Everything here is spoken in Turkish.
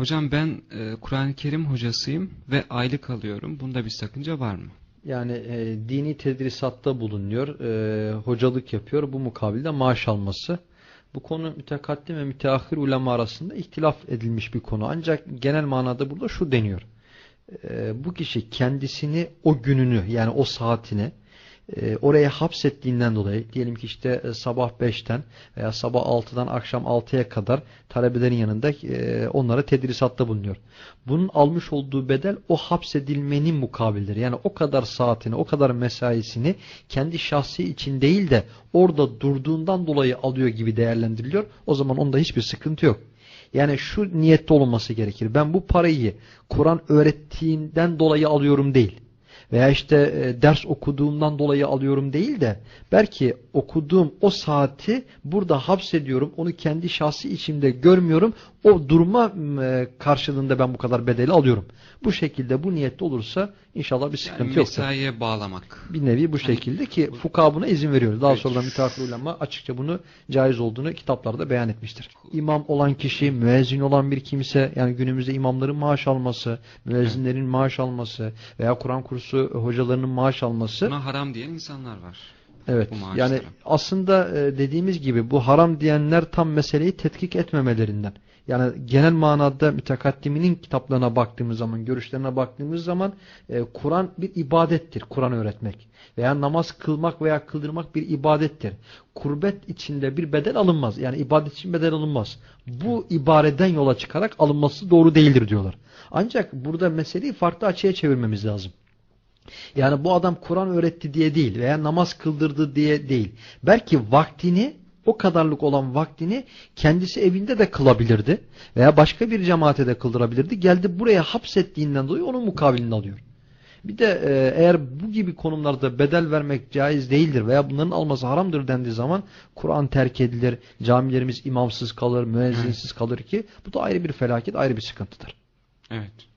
Hocam ben e, Kur'an-ı Kerim hocasıyım ve aylık alıyorum. Bunda bir sakınca var mı? Yani e, dini tedrisatta bulunuyor, e, hocalık yapıyor. Bu mukabilde maaş alması. Bu konu mütekaddim ve müteahhir ulema arasında ihtilaf edilmiş bir konu. Ancak genel manada burada şu deniyor. E, bu kişi kendisini o gününü yani o saatini e, oraya hapsettiğinden dolayı diyelim ki işte e, sabah 5'ten veya sabah 6'dan akşam 6'ya kadar talebelerin yanında e, onlara tedrisatta bulunuyor. Bunun almış olduğu bedel o hapsedilmenin mukabildir. Yani o kadar saatini, o kadar mesaisini kendi şahsi için değil de orada durduğundan dolayı alıyor gibi değerlendiriliyor. O zaman onda hiçbir sıkıntı yok. Yani şu niyette olunması gerekir. Ben bu parayı Kur'an öğrettiğinden dolayı alıyorum değil veya işte e, ders okuduğumdan dolayı alıyorum değil de belki okuduğum o saati burada hapsediyorum. Onu kendi şahsi içimde görmüyorum. O duruma e, karşılığında ben bu kadar bedeli alıyorum. Bu şekilde bu niyette olursa inşallah bir sıkıntı yani yoktur. mesaiye bağlamak. Bir nevi bu Hani şekilde ki fuka buna izin veriyor. Daha Evet. sonradan müteahhir ulema açıkça bunu caiz olduğunu kitaplarda beyan etmiştir. İmam olan kişi, müezzin olan bir kimse yani günümüzde imamların maaş alması, müezzinlerin maaş alması veya Kur'an kursu hocalarının maaş alması Buna haram diyen insanlar var. Evet. Yani aslında e, dediğimiz gibi bu haram diyenler tam meseleyi tetkik etmemelerinden. Yani genel manada mütekaddiminin kitaplarına baktığımız zaman, görüşlerine baktığımız zaman e, Kur'an bir ibadettir. Kur'an öğretmek. Veya namaz kılmak veya kıldırmak bir ibadettir. Kurbet içinde bir bedel alınmaz. Yani ibadet için bedel alınmaz. Bu ibareden yola çıkarak alınması doğru değildir diyorlar. Ancak burada meseleyi farklı açıya çevirmemiz lazım. Yani bu adam Kur'an öğretti diye değil veya namaz kıldırdı diye değil. Belki vaktini o kadarlık olan vaktini kendisi evinde de kılabilirdi veya başka bir cemaate de kıldırabilirdi. Geldi buraya hapsettiğinden dolayı onun mukabilini alıyor. Bir de e, eğer bu gibi konumlarda bedel vermek caiz değildir veya bunların alması haramdır dendiği zaman Kur'an terk edilir, camilerimiz imamsız kalır, müezzinsiz kalır ki bu da ayrı bir felaket, ayrı bir sıkıntıdır. Evet.